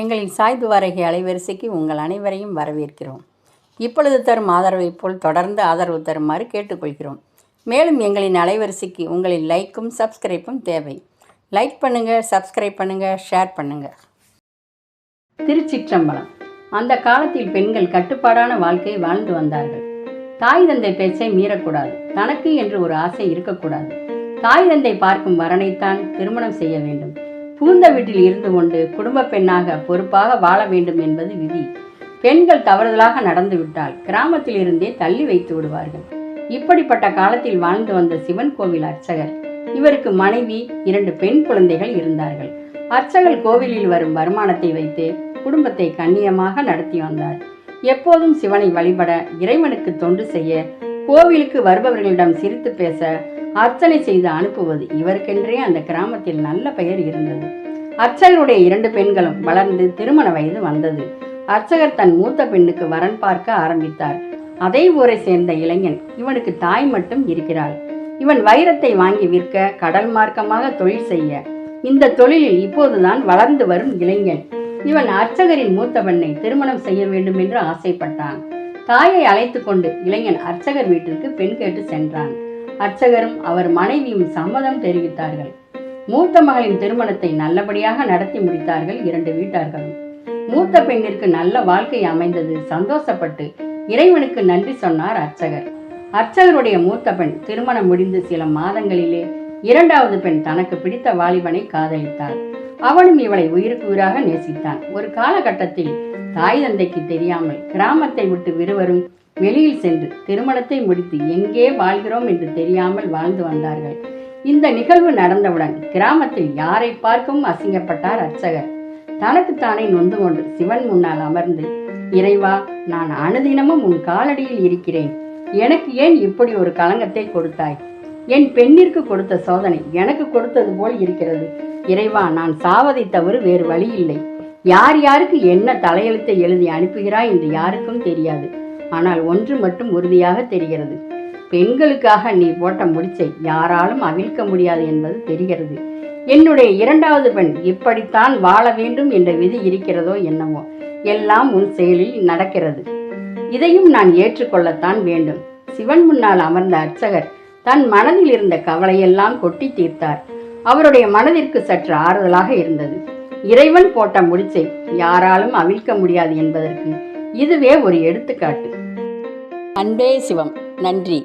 எங்களின் சாய்வு வரகை அலைவரிசைக்கு உங்கள் அனைவரையும் வரவேற்கிறோம். இப்பொழுது தரும் ஆதரவைப் போல் தொடர்ந்து ஆதரவு தருமாறு கேட்டுக்கொள்கிறோம். மேலும் எங்களின் அலைவரிசைக்கு உங்களின் லைக்கும் சப்ஸ்கிரைப்பும் தேவை. லைக் பண்ணுங்கள் சப்ஸ்கிரைப் பண்ணுங்கள் ஷேர் பண்ணுங்கள் திருச்சிற்றம்பலம். அந்த காலத்தில் பெண்கள் கட்டுப்பாடான வாழ்க்கை வாழ்ந்து வந்தார்கள். தாய் தந்தை பேச்சை மீறக்கூடாது. தனக்கு என்று ஒரு ஆசை இருக்கக்கூடாது. தாய் தந்தை பார்க்கும் வரனைத்தான் திருமணம் செய்ய வேண்டும். புகுந்த வீட்டில் இருந்து கொண்டு குடும்ப பெண்ணாக பொறுப்பாக வாழ வேண்டும் என்பது விதி. பெண்கள் தவறுதலாக நடந்து விட்டால் கிராமத்தில் இருந்தே தள்ளி வைத்து விடுவார்கள். இப்படிப்பட்ட காலத்தில் வாழ்ந்து வந்த சிவன் கோவில் அர்ச்சகர். இவருக்கு மனைவி இரண்டு பெண் குழந்தைகள் இருந்தார்கள். அர்ச்சகர் கோவிலில் வரும் வருமானத்தை வைத்து குடும்பத்தை கண்ணியமாக நடத்தி வந்தார். எப்போதும் சிவனை வழிபட இறைவனுக்கு தொண்டு செய்ய கோவிலுக்கு வருபவர்களிடம் சிரித்து பேச அர்ச்சனை செய்து அனுப்புவது. இவருக்கென்றே அந்த கிராமத்தில் நல்ல பெயர் இருந்தது. அர்ச்சகருடைய இரண்டு பெண்களும் வளர்ந்து திருமண வயது வந்தது. அர்ச்சகர் தன் மூத்த பெண்ணுக்கு வரன் பார்க்க ஆரம்பித்தார். அதே ஊரை சேர்ந்த இளைஞன் இவனுக்கு தாய் மட்டும் இருக்கிறாள். இவன் வைரத்தை வாங்கி விற்க கடல் மார்க்கமாக தொழில் செய்ய. இந்த தொழிலில் இப்போதுதான் வளர்ந்து வரும் இளைஞன். இவன் அர்ச்சகரின் மூத்த பெண்ணை திருமணம் செய்ய வேண்டும் என்று ஆசைப்பட்டான். தாயை அழைத்து கொண்டு இளைஞன் அர்ச்சகர் வீட்டிற்கு பெண் கேட்டு சென்றான். அர்ச்சகரும் அவர் மனைவியும் சம்மதம் தெரிவித்தார்கள். மூத்த மகளின் திருமணத்தை நல்லபடியாக நடத்தி முடித்தார்கள் இரண்டு வீட்டார்களும். மூத்த பெண்ணிற்கு நல்ல வாழ்க்கை அமைந்தது. சந்தோஷப்பட்டு இறைவனுக்கு நன்றி சொன்னார் அர்ச்சகர். அர்ச்சகருடைய மூத்த பெண் திருமணம் முடிந்து சில மாதங்களிலே இரண்டாவது பெண் தனக்கு பிடித்த வாலிபனை காதலித்தார். அவனும் இவளை உயிருக்கு உயிராக நேசித்தான். ஒரு காலகட்டத்தில் தாய் தந்தைக்கு தெரியாமல் கிராமத்தை விட்டு இருவரும் வெளியில் சென்று திருமணத்தை முடித்து எங்கே வாழ்கிறோம் என்று தெரியாமல் வாழ்ந்து வந்தார்கள். இந்த நிகழ்வு நடந்தவுடன் கிராமத்தில் யாரை பார்க்கவும் அசிங்கப்பட்டார் அர்ச்சகர். தனக்குத்தானே நொந்து கொண்டு சிவன் முன்னால் அமர்ந்து இறைவா நான் அனுதினமும் உன் காலடியில் இருக்கிறேன். எனக்கு ஏன் இப்படி ஒரு களங்கத்தை கொடுத்தாய்? என் பெண்ணிற்கு கொடுத்த சோதனை எனக்கு கொடுத்தது போல் இருக்கிறது. இறைவா நான் சாவதை தவிர வேறு வழி இல்லை யார் யாருக்கு என்ன தலையெழுத்தை எழுதி அனுப்புகிறாய் என்று யாருக்கும் தெரியாது. ஆனால் ஒன்று மட்டும் உறுதியாக தெரிகிறது. பெண்களுக்காக நீ போட்ட முடிச்சை யாராலும் அவிழ்க்க முடியாது என்பது தெரிகிறது. என்னுடைய இரண்டாவது பெண் இப்படித்தான் வாழ வேண்டும் என்ற விதி இருக்கிறதோ என்னவோ. எல்லாம் உன் செயலில் நடக்கிறது. இதையும் நான் ஏற்றுக்கொள்ளத்தான் வேண்டும். சிவன் முன்னால் அமர்ந்த அர்ச்சகர் தன் மனதில் இருந்த கவலையெல்லாம் கொட்டி தீர்த்தார். அவருடைய மனதிற்கு சற்று ஆறுதலாக இருந்தது. இறைவன் போட்ட முடிச்சை யாராலும் அவிழ்க்க முடியாது என்பதற்கு இதுவே ஒரு எடுத்துக்காட்டு. அன்பே சிவம். நன்றி.